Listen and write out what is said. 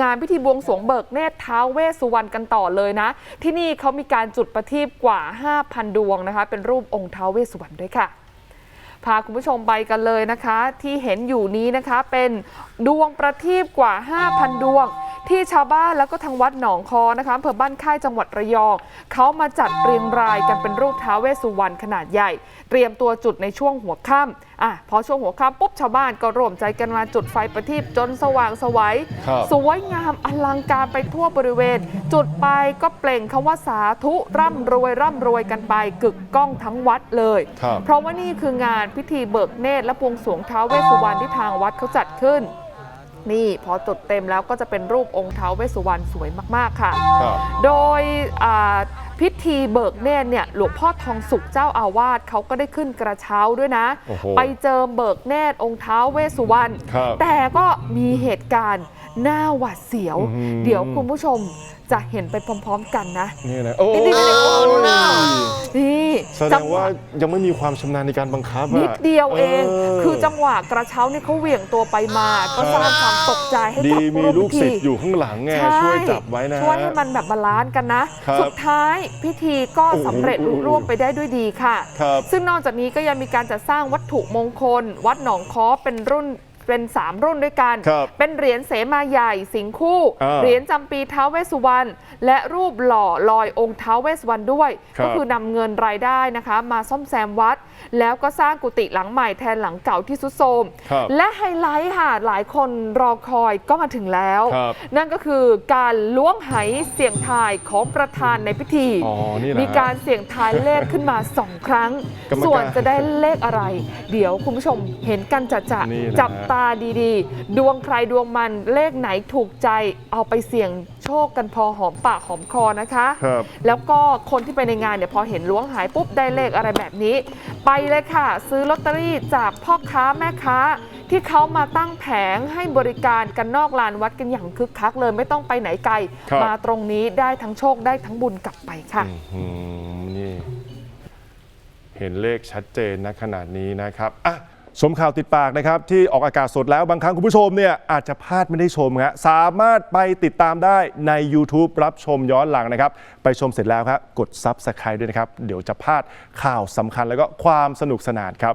งานพิธีบวงสรวงเบิกเนตรท้าวเวสสุวรรณกันต่อเลยนะ ที่นี่เขามีการจุดประทีปกว่า 5,000 ดวงนะคะ เป็นรูปองค์ท้าวเวสสุวรรณด้วยค่ะพาคุณผู้ชมไปกันเลยนะคะ ที่เห็นอยู่นี้นะคะเป็นดวงประทีปกว่า 5,000 ดวง ที่ชาวบ้านแล้วก็ทางวัดหนองคอนะคะอำเภอบ้านค่ายจังหวัดระยองเขามาจัดเรียงรายกันเป็นรูปท้าวเวสสุวรรณขนาดใหญ่ เตรียมตัวจุดในช่วงหัวค่ำอะพอช่วงหัวค่ำปุ๊บชาวบ้านก็ร่วมใจกันมาจุดไฟประทีปจนสว่างไสวัยครับ สวยงามอลังการไปทั่วบริเวณ จุดไปก็เปล่งคำว่าสาธุร่ำรวยร่ำรวยกันไปกึกก้องทั้งวัดเลย ครับ เพราะว่านี่คืองานพิธีเบิกเนตรและบวงสรวงท้าวเวสสุวรรณที่ทางวัดเขาจัดขึ้น นี่พอจุดเต็มแล้วก็จะเป็นรูปองค์ท้าวเวสสุวรรณสวยมากๆค่ะ ครับ โดยอ่าพิธีเบิกเนตรเนี่ยหลวงพ่อทองสุขเจ้าอาวาสเขาก็ได้ขึ้นกระเช้าด้วยนะ โอ้โหไปเจอเบิกเนตรองค์ท้าวเวสสุวรรณครับแต่ก็มีเหตุการณ์น่าหวาดเสียว อื้อหือเดี๋ยวคุณผู้ชมจะเห็นไปพร้อม ๆ กันนะ นี่นะโอ้ นี่นี่นี่นี่ยนี่ แสดงว่ายังไม่มีความชำนาญในการบังคับอะนิดเดียวเองเคือจังหวะกระเช้าเนี่ยเขาเหวี่ยงตัวไปมา ก็สร้างความตกใจให้ดีกับมีผู้ร่วลูมกพิศิธีษย์อยู่ข้างหลังไงใช่ช่วยจับไว้นะ ช่วยให้มันแบบบาลานซ์กันนะ ครับสุดท้ายพิธีก็โอ้โหสำเร็จลุล่วงไปได้ด้วยดีค่ะ ครับ ซึ่งนอกจากนี้ก็ยังมีการจัดสร้างวัตถุมงคล วัดหนองค้อเป็นรุ่น เป็น3รุ่นด้วยกัน ครับเป็นเหรียญเสมาใหญ่สิงห์คู่ อ่าเหรียญจำปีท้าวเวสสุวรรณและรูปหล่อลอยองค์ท้าวเวสสุวรรณด้วย ครับ ก็คือนำเงินรายได้นะคะ มาซ่อมแซมวัด แล้วก็สร้างกุฏิหลังใหม่แทนหลังเก่าที่สุดโทรม ครับ และไฮไลท์ค่ะ หลายคนรอคอยก็มาถึงแล้ว ครับนั่นก็คือการล้วงไหเสี่ยงทายของประธานในพิธี อ๋อนี่แหละมีการเสี่ยงทายเลขขึ้นมา 2 ครั้ง กรรมการส่วนจะได้เลขอะไร เดี๋ยวคุณผู้ชมเห็นกันจะจะนี่แหละจับตาดีๆ ดวงใครดวงมันเลขไหนถูกใจเอาไปเสี่ยงโชคกันพอหอมปากหอมคอนะคะ ครับแล้วก็คนที่ไปในงานเนี่ยพอเห็นล้วงหายปุ๊บได้เลขอะไรแบบนี้ ไปเลยค่ะ ซื้อลอตเตอรี่จากพ่อค้าแม่ค้า ที่เขามาตั้งแผงให้บริการกันนอกลานวัดกันอย่างคึกคักเลยไม่ต้องไปไหนไกล ครับ มาตรงนี้ได้ทั้งโชคได้ทั้งบุญกลับไปค่ะ อืมนี่ เห็นเลขชัดเจนนะขนาดนี้นะครับอะ ชมข่าวติดปากนะครับ ที่ออกอากาศสดแล้วบางครั้งคุณผู้ชมเนี่ยอาจจะพลาดไม่ได้ชมฮะสามารถไปติดตามได้ใน YouTube รับชมย้อนหลังนะครับ ไปชมเสร็จแล้วครับกดซับสไคร b e ด้วยนะครับ เดี๋ยวจะพลาดข่าวสำคัญแล้วก็ความสนุกสนานครับ